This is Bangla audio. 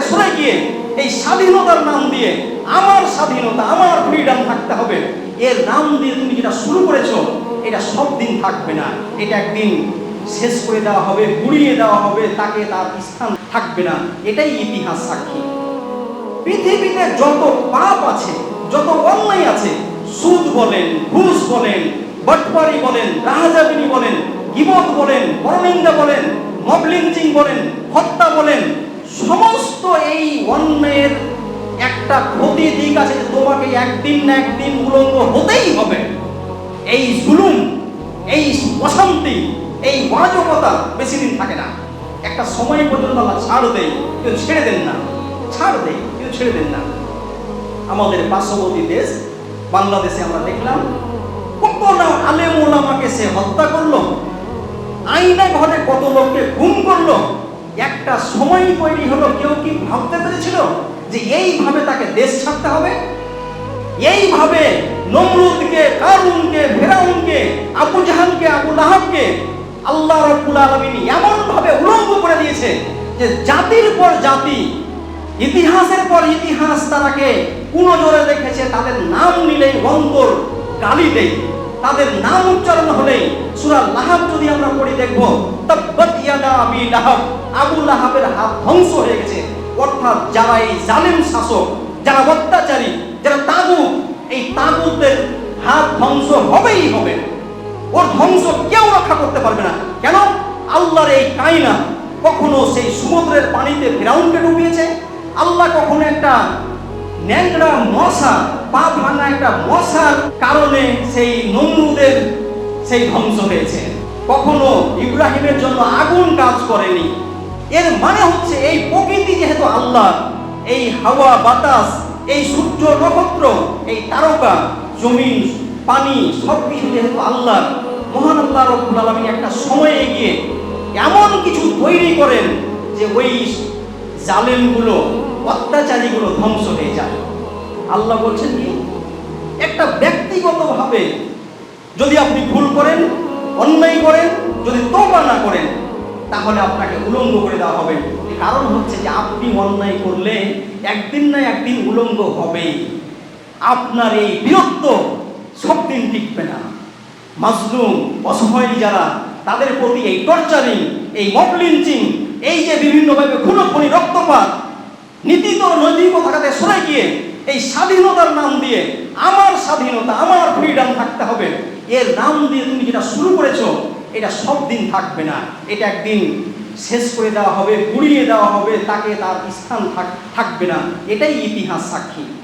থাকাতে সরে গিয়ে এই স্বাধীনতার নাম দিয়ে আমার স্বাধীনতা, আমার ফ্রিডম থাকতে হবে। এর নাম দিয়ে তুমি যেটা শুরু করেছ, এটা সব দিন থাকবে না। এটা একদিন শেষ করে দেওয়া হবে, গুড়িয়ে দেওয়া হবে, তাকে তার স্থান থাকবে না। এটাই ইতিহাস সাক্ষী। পৃথিবীতে যত পাপ আছে, যত অন্যায় আছে, সুদ বলেন, ঘুষ বলেন বটপারি বলেন, রাহাজাবিনী বলেন, গিবত বলেন পরনিন্দা বলেন মবলিঞ্চিং বলেন, হত্যা বলেন সমস্ত এই অন্যের একটা ক্ষতি দিক আছে যে তোমাকে একদিন না একদিন উলঙ্গ হতেই হবে। এই জুলুম, এই অশান্তি, এই অরাজকতা বেশি দিন থাকে না। একটা সময় পর্যন্ত আল্লাহ ছাড় দেয় কেউ ছেড়ে দেন না। ছাড় দেয় কেউ ছেড়ে দেন না। আমাদের পার্শ্ববর্তী দেশ, বাংলাদেশে আমরা দেখলাম, কত আলেম ওলামাকে সে হত্যা করল। আইনা ঘরে কত লোককে একটা সময় তৈরি হলো, কেউ কি ভাবতে পেরেছিল যে এইভাবে তাকে দেশ ছাড়তে হবে? এইভাবে নমরুদকে, কারুনকে, ফেরাউনকে, আবু জাহানকে আবু লাহাবকে আল্লাহ রব্বুল আলমিন এমন ভাবে উলঙ্গ করে দিয়েছে যে জাতির পর জাতি, ইতিহাসের পর ইতিহাস তারাকে কুনজরে রেখেছে। তাদের নাম নিলেই অন্তর গালি দেয় তাদের নাম উচ্চারণ হলেই সূরা লাহাব যদি আমরা পড়ি দেখব, তাব্বাত ইয়াদা আবি লাহাব, আবু লাহাবের হাত ধ্বংস হয়ে গেছে। অর্থাৎ যারা এই জালেম শাসক, যারা অত্যাচারী, যারা তাগুত, এই তাগুতের হাত ধ্বংস হবেই হবে। ওর ধ্বংস কেউ রক্ষা করতে পারবে না। কেন? আল্লাহর এই কায়না কখনো সেই সমুদ্রের পানিতে ফেরাউনকে ডুবিয়েছে? আল্লাহ কখনো একটা ন্যাংরা মশা, পা ভাঙা একটা মশার কারণে সেই নমরুদের সেই ধ্বংস হয়েছে। কখনো ইব্রাহিমের জন্য আগুন কাজ করেনি। এর মানে হচ্ছে এই প্রকৃতি যেহেতু আল্লাহ এই হাওয়া, বাতাস, এই সূর্য, নক্ষত্র, এই তারকা, জমিন, পানি, সব কিছু যেহেতু আল্লাহ মহান আল্লাহ রব্বুল আলমী একটা সময়ে এগিয়ে এমন কিছু তৈরি করেন যে ওই জালেমগুলো, অত্যাচারীগুলো ধ্বংস হয়ে যায়। আল্লাহ বলছেন কি? একটা ব্যক্তিগতভাবে যদি আপনি ভুল করেন, অন্যায় করেন যদি তোবা না করেন, তাহলে আপনাকে উলঙ্গ করে দেওয়া হবে। কারণ হচ্ছে যে আপনি অন্যায় করলে একদিন না একদিন উলঙ্গ হবেই। আপনার এই বীরত্ব সব দিন টিকবে না। মাজলুম, অসহায় যারা, তাদের প্রতি এই টর্চারিং এই মব লিঞ্চিং এই যে বিভিন্নভাবে খুনোখুনি, রক্তপাত নীতি তো নৈতিক থাকাতে সরে গিয়ে এই স্বাধীনতার নাম দিয়ে আমার স্বাধীনতা, আমার ফ্রিডম থাকতে হবে। এর নাম দিয়ে তুমি যেটা শুরু করেছ এটা সব দিন থাকবে না। এটা একদিন শেষ করে দেওয়া হবে গুড়িয়ে দেওয়া হবে, তাকে তার স্থান থাক- থাকবে না। এটাই ইতিহাস সাক্ষী।